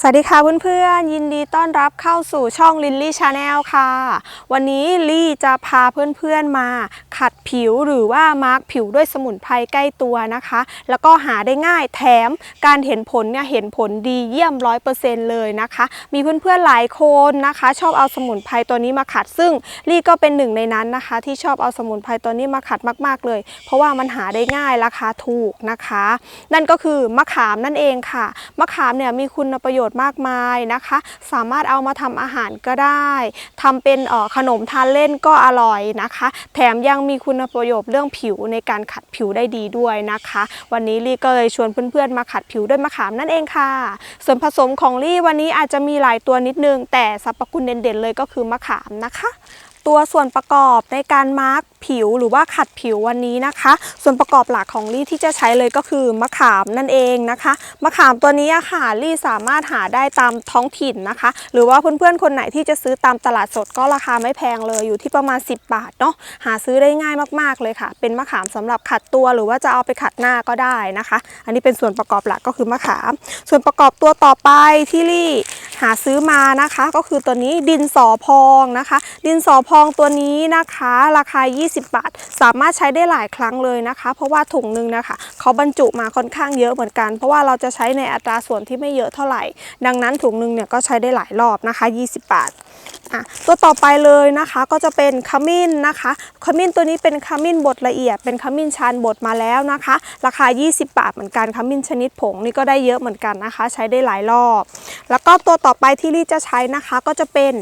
สวัสดีค่ะเพื่อนๆยินดีต้อนรับเข้าสู่ช่องลินลี่ชาแนลค่ะ วันนี้ลี่จะพาเพื่อนๆมาขัดผิวหรือว่ามาร์กผิวด้วยสมุนไพรใกล้ตัวนะคะ แล้วก็หาได้ง่ายแถมการเห็นผลเนี่ยเห็นผลดีเยี่ยมร้อยเปอร์เซ็นต์เลยนะคะ มีเพื่อนๆหลายคนนะคะ ชอบเอาสมุนไพรตัวนี้มาขัด ซึ่งลี่ก็เป็นหนึ่งในนั้นนะคะ ที่ชอบเอาสมุนไพรตัวนี้มาขัดมาก ๆเลย เพราะว่ามันหาได้ง่ายราคาถูกนะคะ นั่นก็คือมะขามนั่นเองค่ะมะขามเนี่ยมีคุณประโยชน์มากมายนะคะ สามารถเอามาทำอาหารก็ได้ ทำเป็นออขนมทานเล่นก็อร่อยนะคะ แถมยังมีคุณประโยชน์เรื่องผิวในการขัดผิวได้ดีด้วยนะคะ วันนี้ลี่ก็เลยชวนเพื่อนๆมาขัดผิวด้วยมะขามนั่นเองค่ะ ส่วนผสมของลี่วันนี้อาจจะมีหลายตัวนิดนึง แต่สรรพคุณเด่นๆเลยก็คือมะขามนะคะ ตัวส่วนประกอบในการมาร์กผิวหรือว่าขัดผิววันนี้นะคะ ส่วนประกอบหลักของลี่ที่จะใช้เลยก็คือมะขามนั่นเองนะคะมะขามตัวนี้ค่ะลี่สามารถหาได้ตามท้องถิ่นนะคะ หรือว่าเพื่อนๆคนไหนที่จะซื้อตามตลาดสดก็ราคาไม่แพงเลยอยู่ที่ประมาณ 10 บาทเนาะหาซื้อได้ง่ายมากๆเลยค่ะ เป็นมะขามสำหรับขัดตัวหรือว่าจะเอาไปขัดหน้าก็ได้นะคะ อันนี้เป็นส่วนประกอบหลักก็คือมะขาม ส่วนประกอบตัวต่อไปที่ลี่หาซื้อมานะคะ ก็คือตัวนี้ดินสอพองนะคะ ดินสอพองตัวนี้นะคะ ราคา 20 บาท สามารถใช้ได้หลายครั้งเลยนะคะ เพราะว่าถุงนึงนะคะเขาบรรจุมาค่อนข้างเยอะเหมือนกัน เพราะว่าเราจะใช้ในอัตราส่วนที่ไม่เยอะเท่าไหร่ ดังนั้นถุงนึงเนี่ยก็ใช้ได้หลายรอบนะคะ 20 บาทตัวต่อไปเลยนะคะก็จะเป็นขมิ้นนะคะ ขมิ้นตัวนี้เป็นขมิ้นบดละเอียด เป็นขมิ้นชานบดมาแล้วนะคะ ราคา 20 บาทเหมือนกันขมิ้นชนิดผงนี่ก็ได้เยอะเหมือนกันนะคะ ใช้ได้หลายรอบ แล้วก็ตัวต่อไปที่ลี่จะใช้นะคะก็จะเป็น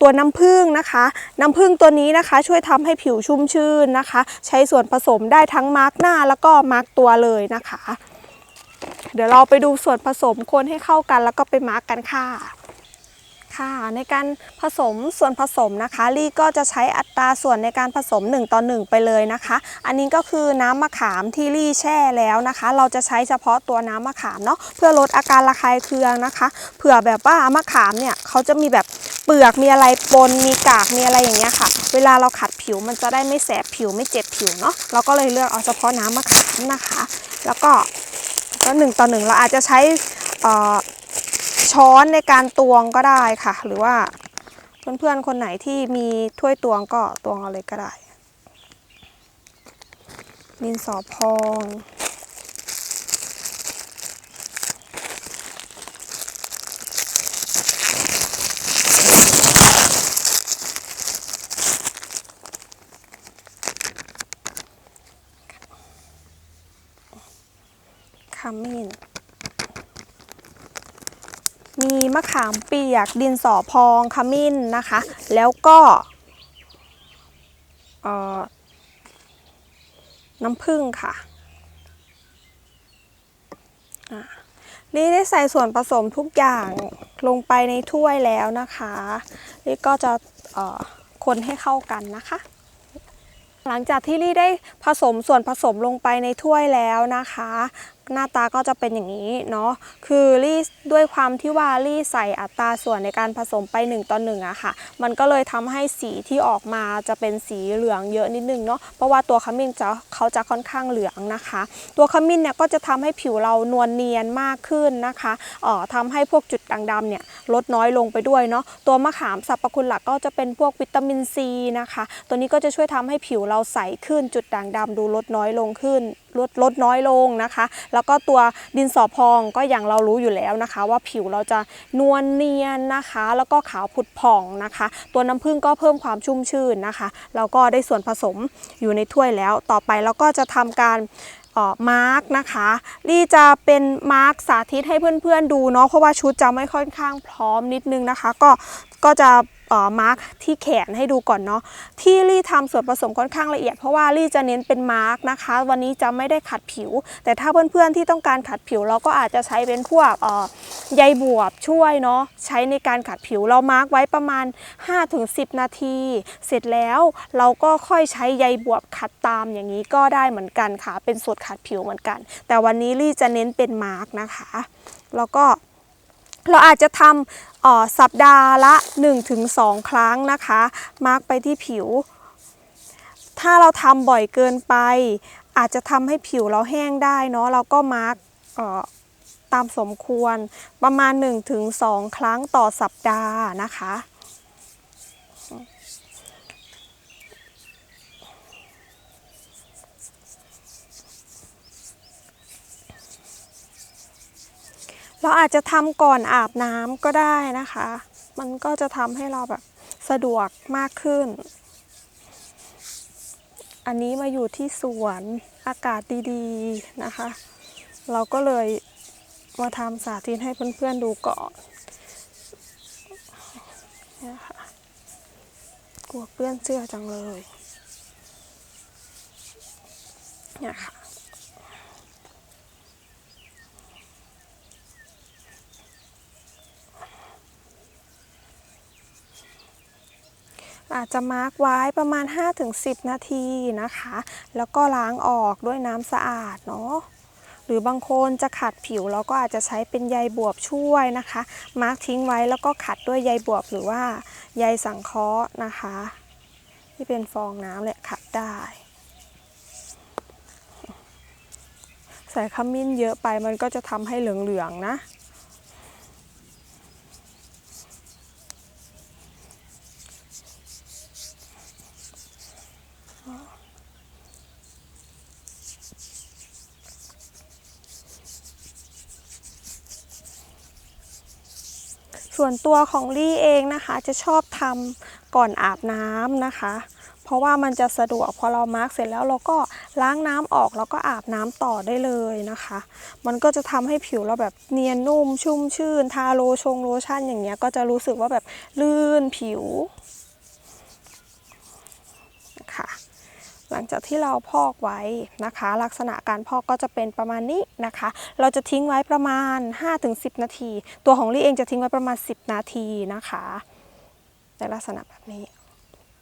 ตัวน้ำผึ้งนะคะ น้ำผึ้งตัวนี้นะคะ ช่วยทำให้ผิวชุ่มชื่นนะคะ ใช้ส่วนผสมได้ทั้งมาร์กหน้าแล้วก็มาร์กตัวเลยนะคะ เดี๋ยวเราไปดูส่วนผสมคนให้เข้ากันแล้วก็ไปมาร์กกันค่ะค่ะในการผสมส่วนผสมนะคะลี่ก็จะใช้อัตราส่วนในการผสม 1 ต่อ 1 ไปเลยนะคะ อันนี้ก็คือน้ำมะขามที่ลี่แช่แล้วนะคะ เราจะใช้เฉพาะตัวน้ำมะขามเนาะเพื่อลดอาการระคายเคืองนะคะ เผื่อแบบว่ามะขามเนี่ยเขาจะมีแบบ เปลือกมีอะไรปนมีกากมีอะไรอย่างเงี้ยค่ะ เวลาเราขัดผิวมันจะได้ไม่แสบผิวไม่เจ็บผิวเนาะเราก็เลยเลือกเอาเฉพาะน้ำมะขามนะคะ แล้วก็ก็หนึ่งต่อหนึ่งเราอาจจะใช้ช้อนในการตวงก็ได้ค่ะ หรือว่าเพื่อนๆคนไหนที่มีถ้วยตวงก็ตวงเอาเลยก็ได้ดินสอพอง ขมิ้น มีมะขามเปียก ดินสอพองขมิ้นนะคะ แล้วก็น้ำผึ้งค่ะอะนี่ได้ใส่ส่วนผสมทุกอย่างลงไปในถ้วยแล้วนะคะ นี่ก็จะคนให้เข้ากันนะคะ หลังจากที่ลี่ได้ผสมส่วนผสมลงไปในถ้วยแล้วนะคะ หน้าตาก็จะเป็นอย่างนี้เนาะคือลี่ด้วยความที่ว่าลี่ใส่อัตราส่วนในการผสมไป 1ต่อ1อะค่ะ มันก็เลยทำให้สีที่ออกมาจะเป็นสีเหลืองเยอะนิดนึงเนาะเพราะว่าตัวขมิ้นจะเขาจะค่อนข้างเหลืองนะคะ ตัวขมิ้นเนี่ยก็จะทำให้ผิวเรานวลเนียนมากขึ้นนะคะเอ่อทำให้พวกจุดด่างดำเนี่ยลดน้อยลงไปด้วยเนาะตัวมะขามสรรพคุณหลักก็จะเป็นพวกวิตามินซีนะคะ ตัวนี้ก็จะช่วยทำให้ผิวเราใสขึ้นจุดด่างดำดูลดน้อยลงขึ้นลดลดน้อยลงนะคะ แล้วก็ตัวดินสอพองก็อย่างเรารู้อยู่แล้วนะคะ ว่าผิวเราจะนวลเนียนนะคะ แล้วก็ขาวผุดผ่องนะคะ ตัวน้ำผึ้งก็เพิ่มความชุ่มชื่นนะคะ แล้วก็ได้ส่วนผสมอยู่ในถ้วยแล้ว ต่อไปเราก็จะทำการมาร์กนะคะลี่จะเป็นมาร์กสาธิตให้เพื่อนๆดูเนาะเพราะว่าชุดจะไม่ค่อนข้างพร้อมนิดนึงนะคะ ก็ก็จะ มาร์กที่แขนให้ดูก่อนเนาะที่ลี่ทำส่วนผสมค่อนข้างละเอียดเพราะว่าลี่จะเน้นเป็นมาร์กนะคะ วันนี้จะไม่ได้ขัดผิว แต่ถ้าเพื่อนๆที่ต้องการขัดผิวเราก็อาจจะใช้เป็นพวกอ่อใยบวบช่วยเนาะใช้ในการขัดผิวเรามาร์กไว้ประมาณ 5-10 นาที เสร็จแล้วเราก็ค่อยใช้ใยบวบขัดตามอย่างนี้ก็ได้เหมือนกันค่ะ เป็นสูตรขัดผิวเหมือนกัน แต่วันนี้ลี่จะเน้นเป็นมาร์กนะคะ แล้วก็เราอาจจะทำ สัปดาห์ละ 1-2 ครั้งนะคะ มาร์กไปที่ผิว ถ้าเราทำบ่อยเกินไป อาจจะทำให้ผิวเราแห้งได้เนาะเราก็มาร์กตามสมควรประมาณ 1-2 ครั้งต่อสัปดาห์นะคะ เราอาจจะทำก่อนอาบน้ำก็ได้นะคะ มันก็จะทำให้เราแบบสะดวกมากขึ้น อันนี้มาอยู่ที่สวนอากาศดีๆนะคะ เราก็เลยมาทำสาธิตให้เพื่อนๆดูก่อนเนี่ค่ะกลัวเปื้อนเสื้อจังเลยเนี่ยค่ะ อาจจะมาร์กไว้ประมาณ 5-10 นาทีนะคะ แล้วก็ล้างออกด้วยน้ำสะอาดเนาะหรือบางคนจะขัดผิวเราก็อาจจะใช้เป็นใยบวบช่วยนะคะ มาร์กทิ้งไว้แล้วก็ขัดด้วยใยบวบหรือว่าใยสังเคราะห์นะคะ ที่เป็นฟองน้ำแหละขัดได้ ใส่ขมิ้นเยอะไปมันก็จะทำให้เหลืองๆนะ ส่วนตัวของลี่เองนะคะ จะชอบทำก่อนอาบน้ำนะคะ เพราะว่ามันจะสะดวกพอเรามาร์กเสร็จแล้วเราก็ล้างน้ำออกแล้วก็อาบน้ำต่อได้เลยนะคะ มันก็จะทำให้ผิวเราแบบเนียนนุ่มชุ่มชื่น ทาโลชงโลชั่นอย่างเงี้ยก็จะรู้สึกว่าแบบลื่นผิวค่ะ หลังจากที่เราพอกไว้นะคะ ลักษณะการพอกก็จะเป็นประมาณนี้นะคะ เราจะทิ้งไว้ประมาณ 5-10 นาที ตัวของลี่เองจะทิ้งไว้ประมาณ 10 นาทีนะคะในลักษณะแบบนี้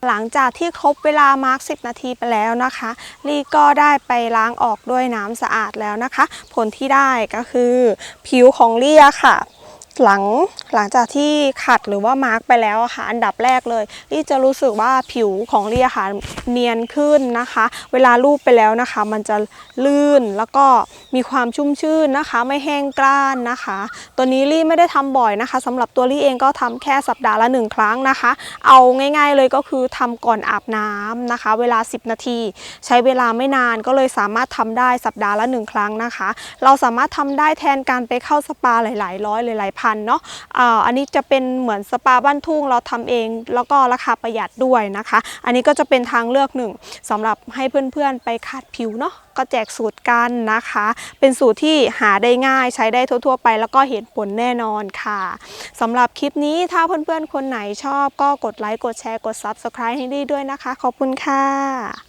หลังจากที่ครบเวลามาร์ก10 นาทีไปแล้วนะคะลี่ก็ได้ไปล้างออกด้วยน้ำสะอาดแล้วนะคะ ผลที่ได้ก็คือ ผิวของลี่ค่ะ หลังหลังจากที่ขัดหรือว่ามาร์กไปแล้วค่ะ อันดับแรกเลยลี่จะรู้สึกว่าผิวของลี่ค่ะเนียนขึ้นนะคะ เวลาลูบไปแล้วนะคะ มันจะลื่นแล้วก็มีความชุ่มชื่นนะคะ ไม่แห้งกร้านนะคะ ตัวนี้ลี่ไม่ได้ทำบ่อยนะคะสำหรับตัวลี่เองก็ทำแค่สัปดาห์ละหนึ่งครั้งนะคะ เอาง่าย ๆ เลยก็คือทำก่อนอาบน้ำนะคะ เวลา 10 นาที ใช้เวลาไม่นานก็เลยสามารถทำได้สัปดาห์ละหนึ่งครั้งนะคะ เราสามารถทำได้แทนการไปเข้าสปาหลาย ๆ ร้อยหลายๆพันเนาะอ่าอันนี้จะเป็นเหมือนสปาบ้านทุ่งเราทำเอง แล้วก็ราคาประหยัดด้วยนะคะ อันนี้ก็จะเป็นทางเลือกหนึ่งสำหรับให้เพื่อนๆไปขัดผิวเนาะก็แจกสูตรกันนะคะ เป็นสูตรที่หาได้ง่ายใช้ได้ทั่ว ๆ ไป แล้วก็เห็นผลแน่นอนค่ะสำหรับคลิปนี้ถ้าเพื่อนๆคนไหนชอบก็กดไลค์กดแชร์กด Subscribe ให้ดีด้วยนะคะ ขอบคุณค่ะ